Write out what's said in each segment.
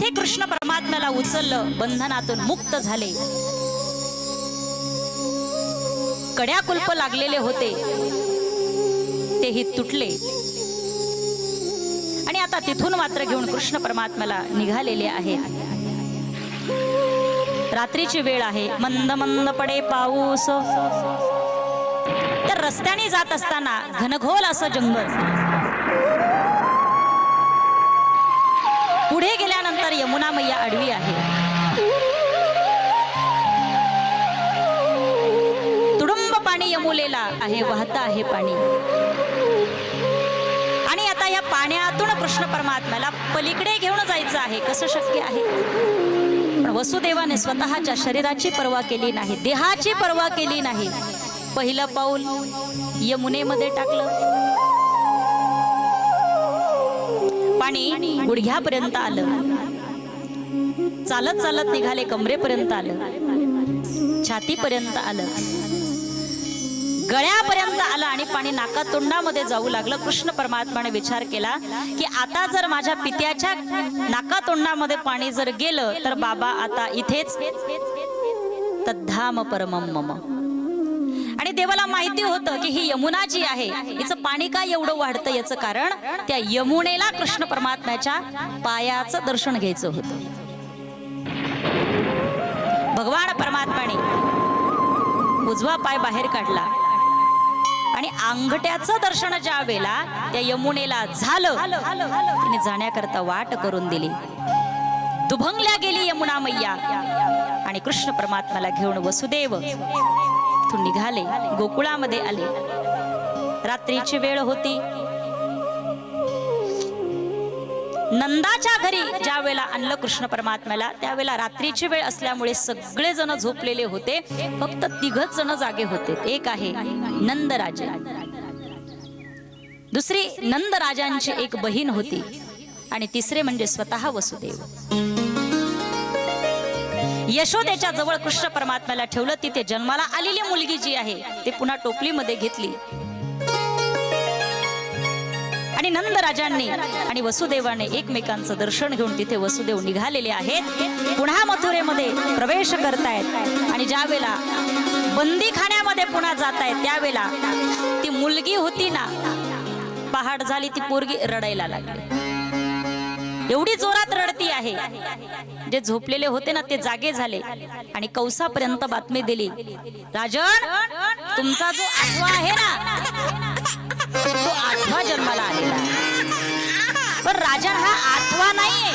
तिथे कृष्ण परमात्म्याला उचललं बंधनातून मुक्त झाले. कड्या कुल्प लागलेले होते. तेही तुटले. आणि आता तिथून मात्र घेऊन कृष्ण परमात्म्याला निघालेले आहेत रात्रीची वेळ आहे. मंद मंद पडे पाऊस. तर रस्त्याने जात असताना घनघोल असं जंगल. पुढे गेल्यानंतर यमुना मैया आडवी आहे. तुडुंब पाणी यमुलेला आहे वाहत आहे पाणी. आणि आता या पाण्यातून कृष्ण परमात्म्याला पलीकडे घेऊन जायचं आहे. कसं शक्य आहे? पण वसुदेवाने स्वतःच्या शरीराची पर्वा केली नाही देहाची पर्वा केली नाही. पहिलं पाऊल यमुनेमध्ये टाकलं. पाणी गुडघ्यापर्यंत आलं. चालत चालत निघाले कमरेपर्यंत आलं. छातीपर्यंत आलं. गळ्यापर्यंत आलं आणि पाणी नाका तोंडामध्ये जाऊ लागलं. कृष्ण परमात्माने विचार केला की आता जर माझ्या पित्याच्या नाका तोंडामध्ये पाणी जर गेलं तर बाबा आता इथेच तद्धाम परमम मम. आणि देवाला माहिती होतं की ही यमुना जी आहे हिचं पाणी का एवढं वाढतं याचं कारण त्या यमुनेला कृष्ण परमात्म्याच्या पायाचं दर्शन घ्यायचं होतं. भगवान परमात्माने उजवा पाय बाहेर काढला आणि अंगठ्याचं दर्शन ज्या वेळेला त्या यमुनेला झालं तिने जाण्याकरता वाट करून दिली. दुभंगल्या गेली यमुना मैया आणि कृष्ण परमात्म्याला घेऊन वसुदेव तिथून निघाले गोकुळामध्ये आले. रात्रीची वेळ होती. नंदाच्या घरी ज्या वेळेला आणलं कृष्ण परमात्म्याला त्यावेळेला रात्रीची वेळ असल्यामुळे सगळे जण झोपलेले होते. फक्त तिघच जण जागे होते. एक आहे नंदराजे. दुसरी नंदराजांची एक बहीण होती. आणि तिसरे म्हणजे स्वतः वसुदेव. यशोदेच्या जवळ कृष्ण परमात्म्याला ठेवलं तिथे जन्माला आलेली मुलगी जी आहे ती पुन्हा टोपलीमध्ये घेतली. आणि नंद राजांनी आणि वसुदेवाने एकमेकांचं दर्शन घेऊन तिथे वसुदेव निघालेले आहेत. पुन्हा मथुरेमध्ये प्रवेश करतायत. आणि ज्या वेळेला बंदी खाण्यामध्ये पुन्हा जात आहेत त्यावेळेला ती मुलगी होती ना पहाड झाली ती पोरगी रडायला लागली. एवढी जोरात रडती आहे. जे झोपलेले होते ना ते जागे झाले आणि कौसापर्यंत बातमी दिली. राजन तुमचा जो आठवा आहे ना तो आठवा जन्माला आलेला आहे. पण राजन हा आठवा नाहीये.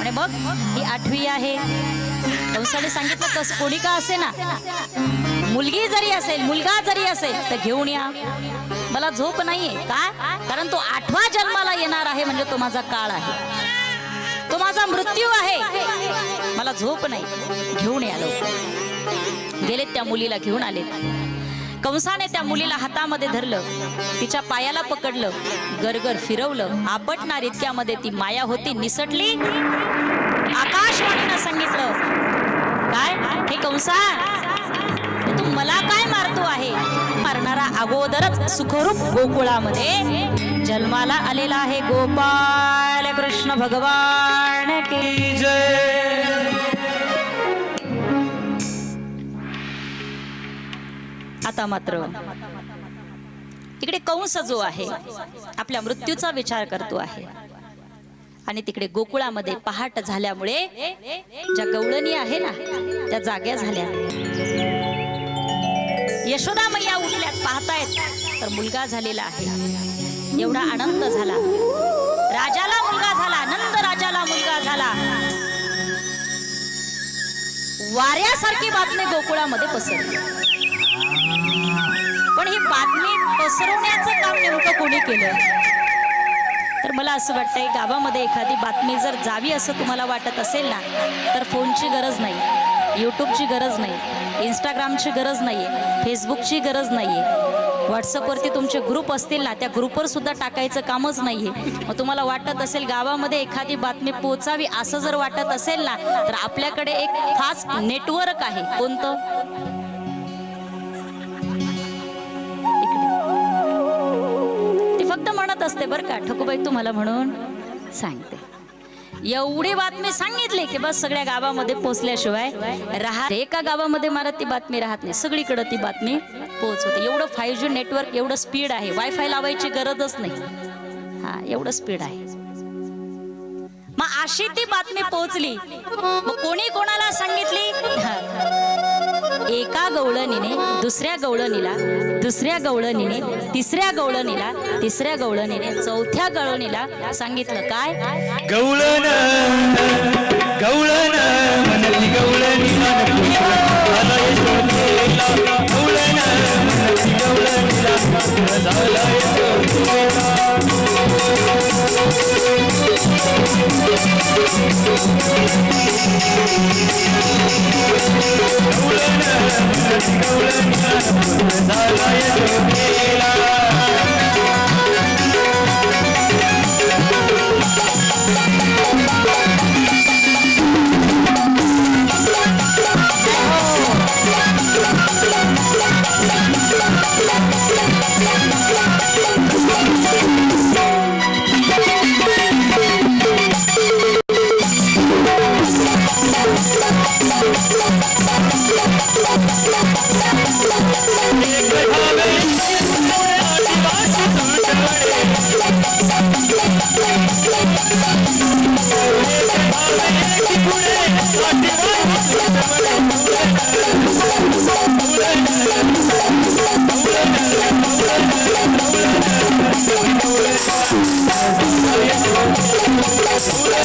आणि मग ही आठवी आहे. कंसाने सांगितलं कस कोणी का असे ना मुलगी जरी असेल मुलगा जरी असेल तर घेऊन या. मला झोप नाहीये. का? कारण तो आठवा जन्माला येणार आहे म्हणजे तो माझा काळ आहे. तो माझा मृत्यू आहे. मला झोप नाही. घेऊन आलो गेलेत गेले त्या मुलीला घेऊन आले. कंसाने त्या मुलीला हातामध्ये धरलं. तिच्या पायाला पकडलं. गरगर फिरवलं. आपटणार इतक्यामध्ये ती माया होती निसटली. आकाशवाणीनं सांगितलं. काय? हे कंसा तू मला काय मारतो आहे? मारणारा अगोदरच सुखरूप गोकुळामध्ये जन्माला आलेला आहे गोपाल कृष्ण भगवान की आता मात्र इकडे कंस जो आहे आपल्या मृत्यूचा विचार करतो आहे. आणि तिकडे गोकुळामध्ये पहाट झाल्यामुळे ज्या गवळणी आहे ना त्या जाग्या झाल्या. यशोदा मैया उठल्यात पाहतायत. तर मुलगा झालेला आहे. एवढा आनंद झाला. राजाला मुलगा झाला. नंद राजाला मुलगा झाला. वाऱ्यासारखी बातमी गोकुळामध्ये पसरली. पण ही बातमी पसरवण्याचं काम नेमकं कोणी केलं तर मला असं वाटतंय गावामध्ये एखादी बातमी जर जावी असं तुम्हाला वाटत असेल ना तर फोनची गरज नाही. यूट्यूबची गरज नाही. इंस्टाग्रामची गरज नाही आहे फेसबुकची गरज नाही आहे व्हॉट्सअपवरती तुमचे ग्रुप असतील ना त्या ग्रुपवर सुद्धा टाकायचं कामच नाही आहे मग तुम्हाला वाटत असेल गावामध्ये एखादी बातमी पोचावी असं जर वाटत असेल ना तर आपल्याकडे एक खास नेटवर्क आहे. कोणतं? ती फक्त म्हणत असते बरं का ठकूबाई तुम्हाला म्हणून सांगते. एवढी बातमी सांगितली की बस सगळ्या गावामध्ये पोचल्याशिवाय राहत एका गावामध्ये मला ती बातमी राहत नाही. सगळीकडे ती बातमी पोहोचवते. एवढं फाईव्ह जी नेटवर्क एवढं स्पीड आहे. वायफाय लावायची गरजच नाही. हा एवढं स्पीड आहे. मग अशी ती बातमी पोहोचली. मग कोणी कोणाला गवळणीने दुसऱ्या गवळणीला दुसऱ्या गवळणीने तिसऱ्या गवळणीला तिसऱ्या गवळणीने चौथ्या गवळणीला सांगितलं काय? गवळण गवळण म्हणली गवळणी गवळण म्हणती गवळणीला झाला यशोदेला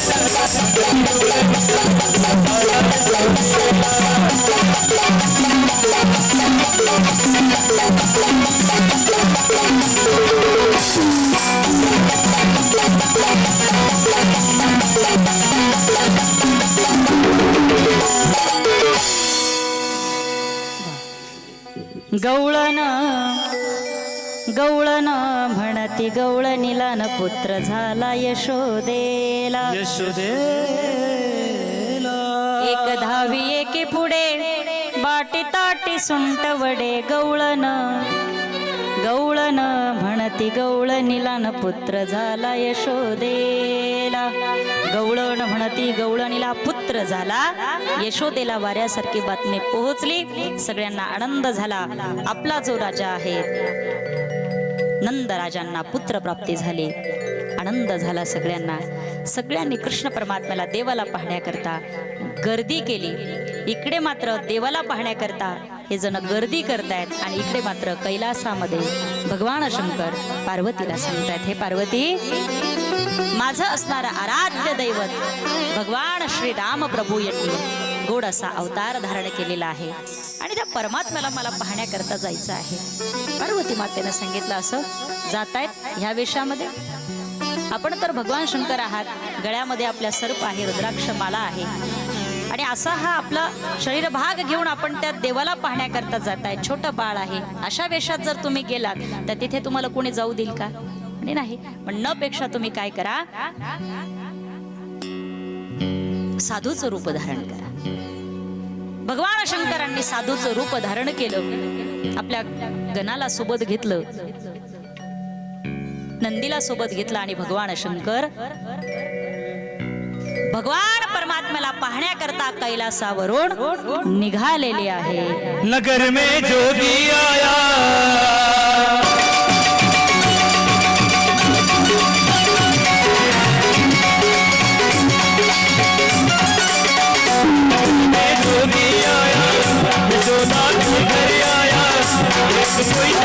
गवळण म्हणती गवळणीला न पुत्र झाला यशोदेला. यशोदेला. एक धावी एके पुढे बाटी ताटी सुंट वडे गवळण. गवळण म्हणती गवळणीला न पुत्र झाला यशोदेला. गवळण म्हणती गवळणीला पुत्र झाला यशोदेला वाऱ्यासारखी बातमी पोहोचली. सगळ्यांना आनंद झाला. आपला जो राजा आहे नंद राजांना पुत्र प्राप्ती झाली. आनंद झाला सगळ्यांना. सगळ्यांनी कृष्ण परमात्म्याला देवाला पाहण्याकरता गर्दी केली. इकडे मात्र देवाला पाहण्याकरता हे जण गर्दी करतायत आणि इकडे मात्र कैलासामध्ये भगवान शंकर पार्वतीला सांगतायत हे पार्वती माझं असणारं आराध्य दैवत भगवान श्री राम प्रभू यांनी गोड असा अवतार धारण केलेला आहे. आणि त्या परमात्म्याला मला पाहण्याकरता जायचं आहे. पार्वती मातेनं सांगितलं असं जातायत ह्या वेशामध्ये? आपण तर भगवान शंकर आहात. गळ्यामध्ये आपल्या सर्प आहे रुद्राक्ष माला आहे. आणि असा हा आपला शरीर भाग घेऊन आपण त्या देवाला पाहण्याकरता जाताय. छोटं बाळ आहे. अशा वेशात जर तुम्ही गेलात तर तिथे तुम्हाला कोणी जाऊ देईल का? नाही. पण न पेक्षा तुम्ही काय करा? साधूचं रूप धारण करा. भगवान शंकरांनी साधूचं रूप धारण केलं. आपल्या गणाला सोबत घेतलं. नंदीला सोबत घेतलं आणि भगवान शंकर भगवान परमात्म्याला पाहण्याकरता कैलासावरून निघालेले आहे. नगर में जोगी आया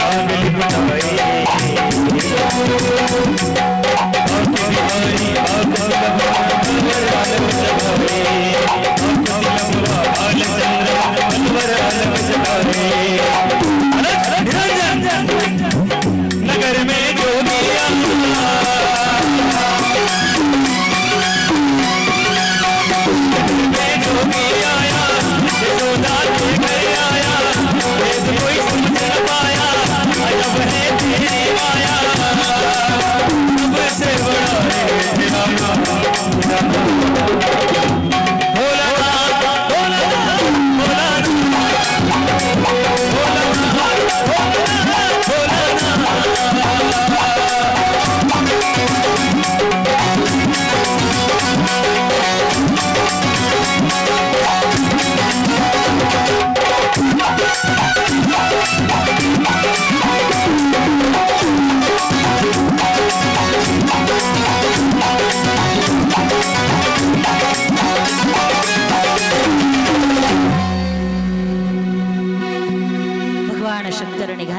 पाया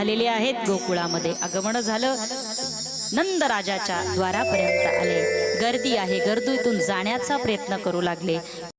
आलेले आहेत गोकुळामध्ये. आगमन झालं. नंद राजाच्या द्वारापर्यंत आले. गर्दी आहे. गर्दीतून जाण्याचा प्रयत्न करू लागले.